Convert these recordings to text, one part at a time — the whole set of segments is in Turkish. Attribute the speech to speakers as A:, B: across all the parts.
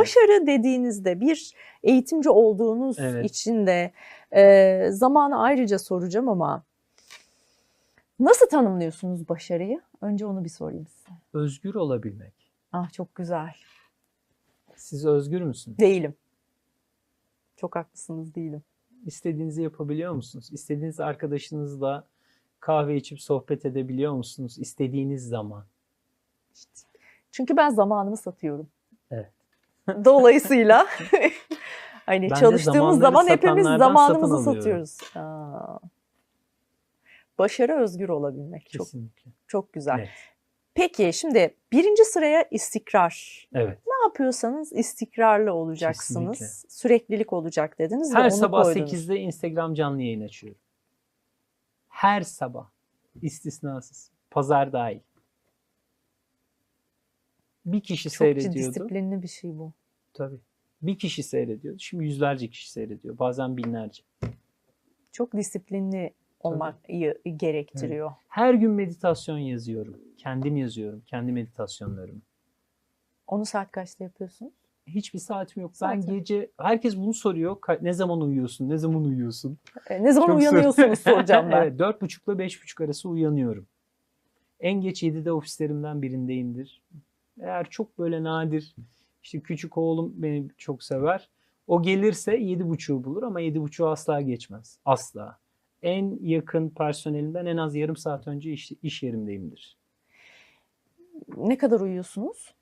A: Başarı dediğinizde bir eğitimci olduğunuz
B: Evet.
A: için de e, zamanı ayrıca soracağım ama nasıl tanımlıyorsunuz başarıyı? Önce onu bir sorayım size.
B: Özgür olabilmek.
A: Ah çok güzel.
B: Siz özgür müsünüz?
A: Değilim. Çok haklısınız değilim.
B: İstediğinizi yapabiliyor musunuz? İstediğiniz arkadaşınızla kahve içip sohbet edebiliyor musunuz? İstediğiniz zaman.
A: Çünkü ben zamanımı satıyorum.
B: Evet.
A: Dolayısıyla hani
B: Ben
A: çalıştığımız zaman hepimiz zamanımızı satıyoruz. Aa. Başarı özgür olabilmek. Çok
B: Kesinlikle.
A: çok güzel.
B: Evet.
A: Peki şimdi birinci sıraya istikrar.
B: Evet.
A: Ne yapıyorsanız istikrarlı olacaksınız.
B: Kesinlikle.
A: Süreklilik olacak dediniz
B: Her sabah
A: koydunuz.
B: 8'de Instagram canlı yayın açıyorum. Her sabah. istisnasız. Pazar dahil. Bir kişi
A: Çok
B: seyrediyordu.
A: disiplinli bir şey bu.
B: Tabii. Bir kişi seyrediyordu. Şimdi yüzlerce kişi seyrediyor. Bazen binlerce.
A: Çok disiplinli olmayı gerektiriyor.
B: Her gün meditasyon yazıyorum. Kendim yazıyorum. Kendi meditasyonlarımı.
A: Onu saat kaçta yapıyorsunuz?
B: Hiçbir saatim yok. Ben
A: Saatin.
B: gece herkes bunu soruyor. Ne zaman uyuyorsun? Ne zaman uyuyorsun?
A: E, ne zaman
B: Çok
A: uyanıyorsunuz
B: sor-
A: soracağım ben.
B: evet, 4.30 ile 5.30 arası uyanıyorum. En geç 7'de ofislerimden birindeyimdir. Eğer çok böyle nadir, işte küçük oğlum beni çok sever. O gelirse 7.30'u bulur ama 7.30'u asla geçmez. Asla. En yakın personelimden en az yarım saat önce iş, iş yerimdeyimdir.
A: Ne kadar uyuyorsunuz?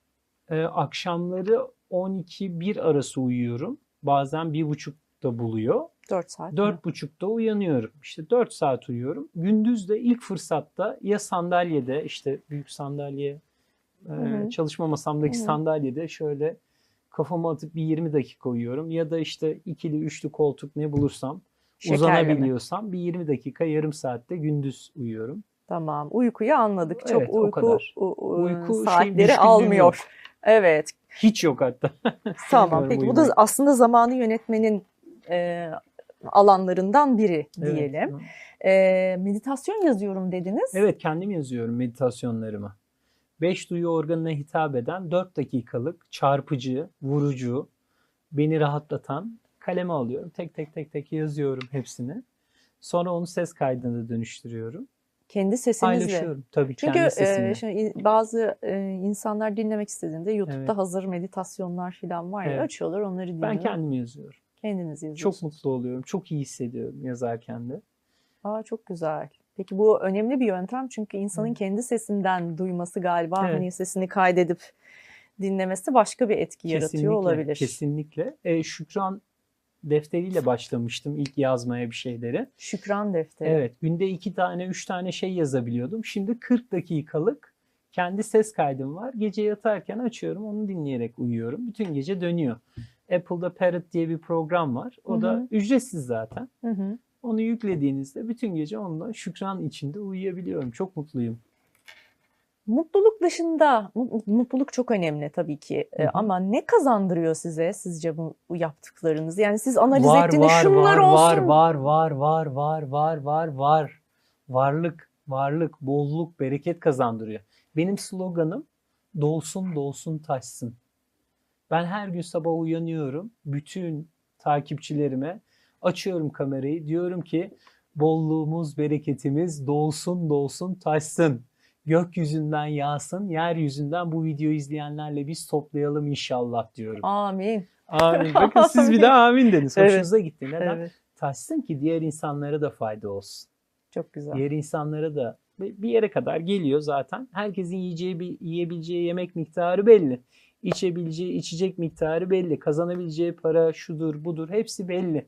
B: Ee, akşamları 12-1 arası uyuyorum. Bazen 1.30'da buluyor.
A: 4 saat.
B: Dört buçukta uyanıyorum. İşte 4 saat uyuyorum. Gündüz de ilk fırsatta ya sandalyede işte büyük sandalye e,
A: hı.
B: çalışma masamdaki
A: Hı hı.
B: sandalyede şöyle kafamı atıp bir 20 dakika uyuyorum. Ya da işte ikili üçlü koltuk ne bulursam
A: Şekerleme.
B: uzanabiliyorsam bir 20 dakika yarım saatte gündüz uyuyorum.
A: Tamam. Uykuyu anladık. Çok
B: Evet, o
A: uyku,
B: kadar.
A: u- u-
B: Uyku şey,
A: saatleri almıyor.
B: yok.
A: Evet.
B: Hiç yok hatta.
A: Tamam. Peki bu da aslında zamanı yönetmenin e, alanlarından biri
B: Evet.
A: diyelim. E, meditasyon yazıyorum dediniz.
B: Evet kendim yazıyorum meditasyonlarımı. Beş duyu organına hitap eden 4 dakikalık çarpıcı, vurucu, beni rahatlatan kaleme alıyorum. Tek tek tek tek yazıyorum hepsini. Sonra onu ses kaydına dönüştürüyorum.
A: Kendi sesinizle.
B: Paylaşıyorum tabii
A: Çünkü
B: kendi
A: e,
B: sesimle.
A: şimdi in- bazı e, insanlar dinlemek istediğinde YouTube'da
B: Evet.
A: hazır meditasyonlar falan var ya
B: Evet.
A: açıyorlar onları dinliyor.
B: Ben kendim yazıyorum.
A: Kendiniz
B: Çok
A: yazıyorsunuz.
B: mutlu oluyorum. Çok iyi hissediyorum yazarken de.
A: Aa, çok güzel. Peki bu önemli bir yöntem çünkü insanın
B: Hı.
A: kendi sesinden duyması galiba
B: Evet.
A: hani sesini kaydedip dinlemesi başka bir etki yaratıyor olabilir.
B: Kesinlikle. E, Şükran defteriyle başlamıştım ilk yazmaya bir şeyleri.
A: Şükran defteri.
B: Evet, günde iki tane, üç tane şey yazabiliyordum. Şimdi 40 dakikalık kendi ses kaydım var. Gece yatarken açıyorum, onu dinleyerek uyuyorum. Bütün gece dönüyor. Apple'da Parrot diye bir program var. O
A: Hı
B: da ücretsiz zaten.
A: Hı hı.
B: Onu yüklediğinizde bütün gece onunla şükran içinde uyuyabiliyorum. Çok mutluyum.
A: Mutluluk dışında, mu- mutluluk çok önemli tabii ki
B: Hı hı.
A: ama ne kazandırıyor size sizce bu, bu yaptıklarınız? Yani siz analiz
B: var,
A: ettiğinde
B: var,
A: şunlar
B: var,
A: olsun.
B: var, var, var, var, var, var, var. Varlık, varlık, bolluk, bereket kazandırıyor. Benim sloganım dolsun dolsun taşsın. Ben her gün sabah uyanıyorum. Bütün takipçilerime açıyorum kamerayı. Diyorum ki bolluğumuz, bereketimiz dolsun dolsun taşsın. Gökyüzünden yağsın, yeryüzünden bu videoyu izleyenlerle biz toplayalım inşallah diyorum.
A: Amin.
B: Amin. Bakın siz bir de amin dediniz.
A: Evet.
B: Hoşunuza gitti. Neden?
A: Evet.
B: Taşsın ki diğer insanlara da fayda olsun.
A: Çok güzel.
B: Diğer insanlara da bir bir yere kadar geliyor zaten. Herkesin yiyeceği bir yiyebileceği yemek miktarı belli. İçebileceği içecek miktarı belli. Kazanabileceği para şudur budur hepsi belli.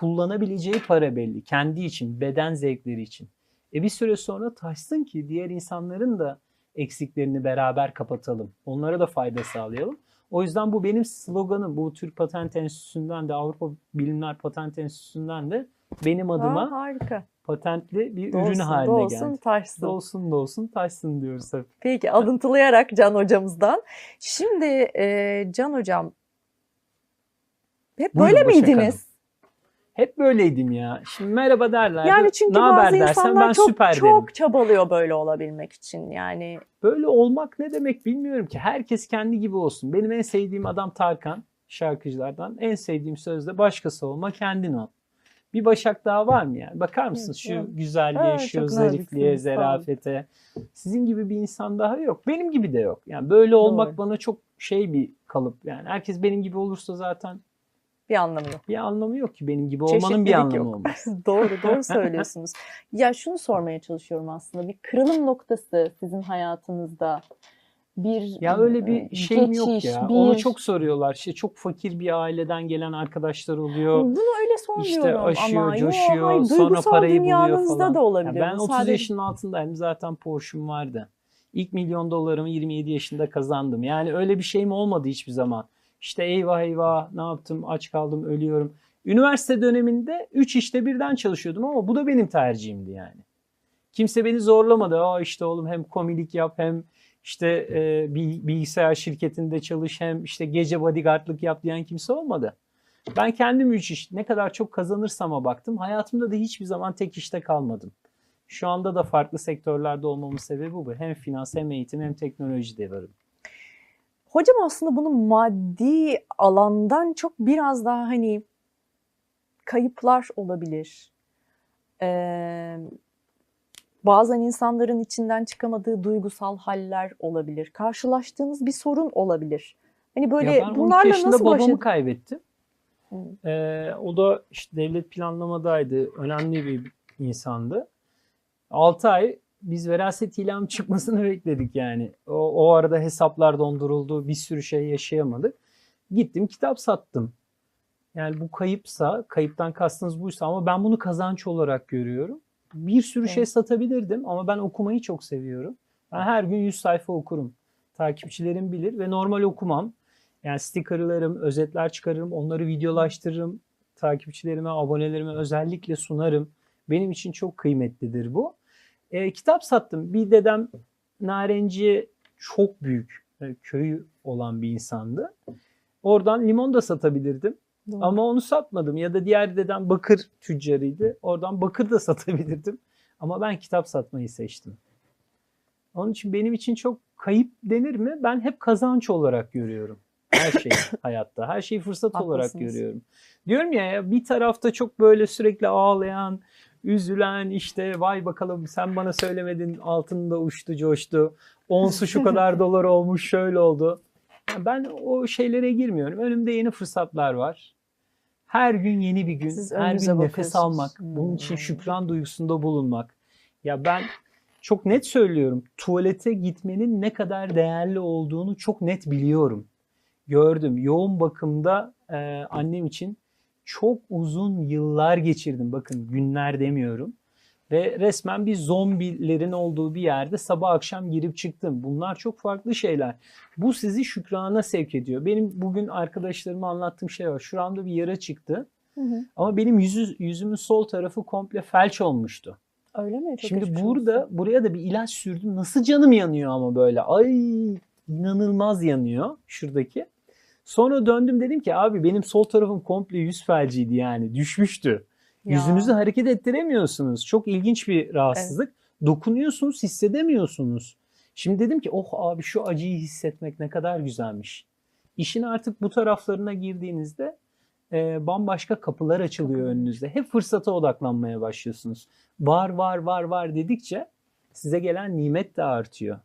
B: Kullanabileceği para belli. Kendi için, beden zevkleri için. E bir süre sonra taşsın ki diğer insanların da eksiklerini beraber kapatalım. Onlara da fayda sağlayalım. O yüzden bu benim sloganım. Bu Türk Patent Enstitüsü'nden de Avrupa Bilimler Patent Enstitüsü'nden de benim adıma
A: Aa, harika.
B: patentli bir ürün
A: Dolsun,
B: haline
A: dolsun,
B: geldi.
A: taşsın.
B: Dolsun dolsun taşsın diyoruz hep.
A: Peki alıntılayarak Can hocamızdan. Şimdi e, Can hocam hep
B: Buyurun
A: böyle miydiniz?
B: Hep böyleydim ya. Şimdi merhaba derler.
A: Yani çünkü
B: ne haber
A: bazı
B: dersen
A: insanlar
B: ben
A: çok
B: süper
A: çok
B: derim.
A: çabalıyor böyle olabilmek için. Yani
B: Böyle olmak ne demek bilmiyorum ki. Herkes kendi gibi olsun. Benim en sevdiğim adam Tarkan şarkıcılardan. En sevdiğim söz de başkası olma kendin ol. Bir Başak daha var mı yani? Bakar mısınız şu
A: Evet.
B: güzelliğe,
A: Evet,
B: şu zarifliğe, zerafete. Sizin gibi bir insan daha yok. Benim gibi de yok. Yani böyle olmak
A: Doğru.
B: bana çok şey bir kalıp. Yani herkes benim gibi olursa zaten
A: bir anlamı yok.
B: bir anlamı yok ki. Benim gibi olmanın bir anlamı
A: yok.
B: olmaz.
A: doğru, doğru söylüyorsunuz. Ya şunu sormaya çalışıyorum aslında. Bir kırılım noktası sizin hayatınızda. Bir
B: Ya öyle
A: e,
B: bir şeyim yok
A: geçiş,
B: ya.
A: bir-
B: Onu çok soruyorlar. İşte çok fakir bir aileden gelen arkadaşlar oluyor.
A: Bunu öyle sormuyorum
B: İşte aşıyor,
A: ama.
B: coşuyor,
A: Yo, hayır,
B: sonra parayı buluyor falan.
A: da olabilir.
B: Ya ben
A: Bu
B: 30
A: sadece-
B: yaşının altındayım. Zaten Porsche'um vardı. İlk milyon dolarımı 27 yaşında kazandım. Yani öyle bir şeyim olmadı hiçbir zaman. İşte eyvah eyvah ne yaptım aç kaldım ölüyorum. Üniversite döneminde 3 işte birden çalışıyordum ama bu da benim tercihimdi yani. Kimse beni zorlamadı. Aa işte oğlum hem komilik yap hem işte e, bilgisayar şirketinde çalış hem işte gece bodyguardlık yap diyen kimse olmadı. Ben kendim üç iş ne kadar çok kazanırsama baktım. Hayatımda da hiçbir zaman tek işte kalmadım. Şu anda da farklı sektörlerde olmamın sebebi bu. Hem finans hem eğitim hem teknolojide varım.
A: Hocam aslında bunu maddi alandan çok biraz daha hani kayıplar olabilir. Ee, bazen insanların içinden çıkamadığı duygusal haller olabilir. Karşılaştığınız bir sorun olabilir. Hani böyle
B: ya ben 12
A: bunlarla nasıl
B: babamı
A: ed-
B: kaybettim. Ee, o da işte devlet planlamadaydı. Önemli bir insandı. 6 ay biz veraset ilamı çıkmasını bekledik yani. O, o arada hesaplar donduruldu. Bir sürü şey yaşayamadık. Gittim kitap sattım. Yani bu kayıpsa, kayıptan kastınız buysa ama ben bunu kazanç olarak görüyorum. Bir sürü şey
A: Evet.
B: satabilirdim ama ben okumayı çok seviyorum. Ben her gün 100 sayfa okurum. Takipçilerim bilir ve normal okumam. Yani stickerlarım, özetler çıkarırım, onları videolaştırırım. Takipçilerime, abonelerime özellikle sunarım. Benim için çok kıymetlidir bu. E, kitap sattım. Bir dedem Narenciye çok büyük e, köyü olan bir insandı. Oradan limon da satabilirdim.
A: Doğru.
B: Ama onu satmadım. Ya da diğer dedem bakır tüccarıydı. Oradan bakır da satabilirdim. Ama ben kitap satmayı seçtim. Onun için benim için çok kayıp denir mi? Ben hep kazanç olarak görüyorum. Her şeyi hayatta. Her şeyi fırsat olarak
A: Haklısınız.
B: görüyorum. Diyorum ya bir tarafta çok böyle sürekli ağlayan, üzülen işte vay bakalım sen bana söylemedin altında uçtu coştu. Onsu şu kadar dolar olmuş şöyle oldu. Yani ben o şeylere girmiyorum. Önümde yeni fırsatlar var. Her gün yeni bir gün.
A: Siz
B: her gün nefes almak. Bunun için
A: Hmm.
B: şükran duygusunda bulunmak. Ya ben çok net söylüyorum. Tuvalete gitmenin ne kadar değerli olduğunu çok net biliyorum. Gördüm. Yoğun bakımda e, annem için çok uzun yıllar geçirdim. Bakın günler demiyorum. Ve resmen bir zombilerin olduğu bir yerde sabah akşam girip çıktım. Bunlar çok farklı şeyler. Bu sizi şükrana sevk ediyor. Benim bugün arkadaşlarıma anlattığım şey var. Şuramda bir yara çıktı.
A: Hı hı.
B: Ama benim yüzü, yüzümün sol tarafı komple felç olmuştu.
A: Öyle mi? Çok
B: Şimdi burada
A: olsun.
B: buraya da bir ilaç sürdüm. Nasıl canım yanıyor ama böyle. Ay inanılmaz yanıyor şuradaki. Sonra döndüm dedim ki abi benim sol tarafım komple yüz felciydi yani düşmüştü.
A: Ya.
B: Yüzünüzü hareket ettiremiyorsunuz. Çok ilginç bir rahatsızlık. Dokunuyorsunuz, hissedemiyorsunuz. Şimdi dedim ki oh abi şu acıyı hissetmek ne kadar güzelmiş. İşin artık bu taraflarına girdiğinizde e, bambaşka kapılar açılıyor önünüzde. Hep fırsata odaklanmaya başlıyorsunuz. Var var var var dedikçe size gelen nimet de artıyor.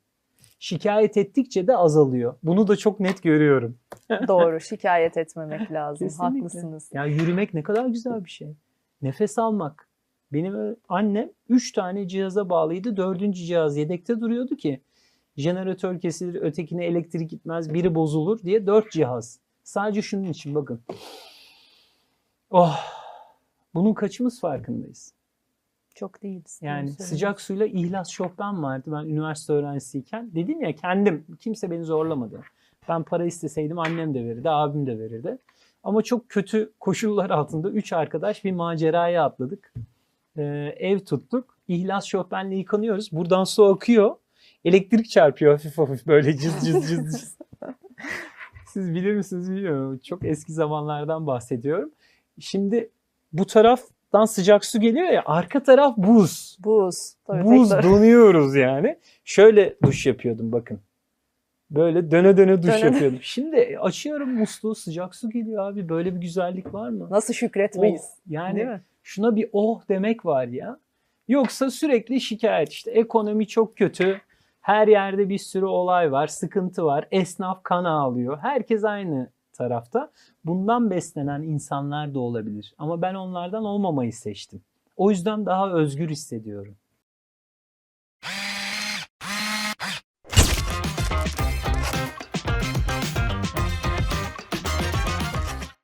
B: Şikayet ettikçe de azalıyor. Bunu da çok net görüyorum.
A: Doğru. Şikayet etmemek lazım.
B: Kesinlikle.
A: Haklısınız.
B: Ya yürümek ne kadar güzel bir şey. Nefes almak. Benim annem 3 tane cihaza bağlıydı. Dördüncü cihaz yedekte duruyordu ki jeneratör kesilir, ötekine elektrik gitmez, biri bozulur diye 4 cihaz. Sadece şunun için bakın. Oh! Bunun kaçımız farkındayız?
A: Çok değiliz.
B: Yani sıcak suyla ihlas şofben vardı ben üniversite öğrencisiyken. Dedim ya kendim, kimse beni zorlamadı. Ben para isteseydim annem de verirdi, abim de verirdi. Ama çok kötü koşullar altında üç arkadaş bir maceraya atladık. Ee, ev tuttuk. İhlas şofbenle yıkanıyoruz. Buradan su akıyor. Elektrik çarpıyor hafif hafif böyle cız cız cız cız. Siz bilir misiniz bilmiyorum. Çok eski zamanlardan bahsediyorum. Şimdi bu taraftan sıcak su geliyor ya arka taraf buz.
A: Buz. Tabii
B: Buz donuyoruz yani. Şöyle duş yapıyordum bakın. Böyle döne döne duş
A: Döne-
B: yapıyordum. Şimdi açıyorum musluğu sıcak su geliyor abi. Böyle bir güzellik var mı?
A: Nasıl şükretmeyiz?
B: Oh, yani şuna bir oh demek var ya. Yoksa sürekli şikayet işte ekonomi çok kötü. Her yerde bir sürü olay var, sıkıntı var. Esnaf kan ağlıyor. Herkes aynı tarafta. Bundan beslenen insanlar da olabilir. Ama ben onlardan olmamayı seçtim. O yüzden daha özgür hissediyorum.